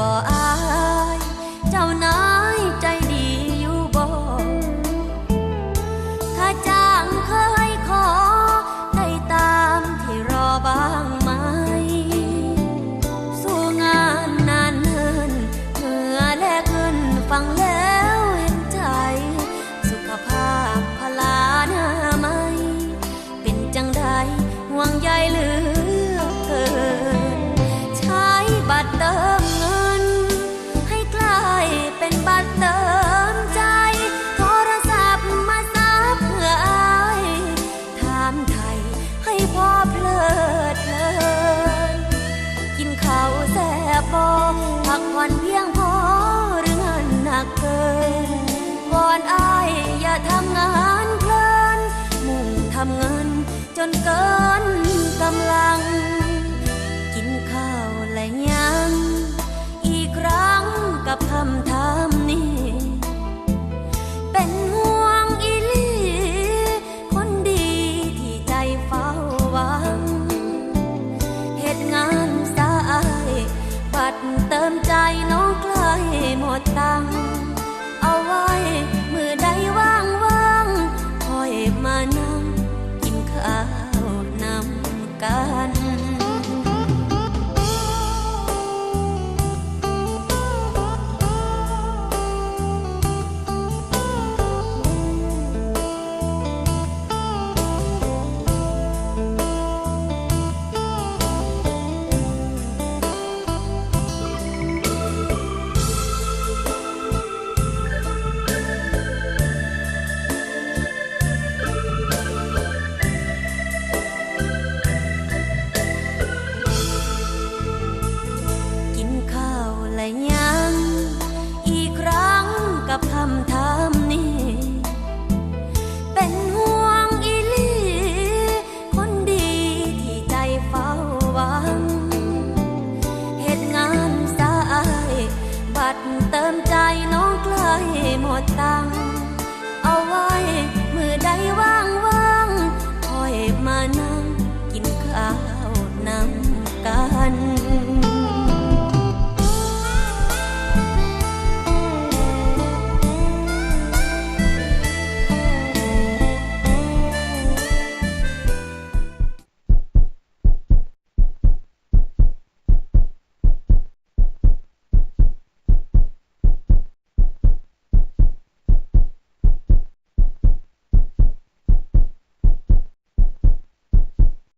บ่อาย เจ้านายใจดีอยู่บ่ถ้าจ้างเคยขอ ได้ตามที่รอบ้างไหม สู้งานนานเนินเมื่อแลกเงินฟังแล้วเห็นใจ สุขภาพพลาหน้าไม่ เป็นจังใดห่วงใยเหลือเธอใช้บัตรเติ กผ่อนเพียงพอหรือเงินหนักเกินก่อนอายอย่าทำงานเพลินมุ่งทำเงินจนเกินกำลัง ติม หมดตัง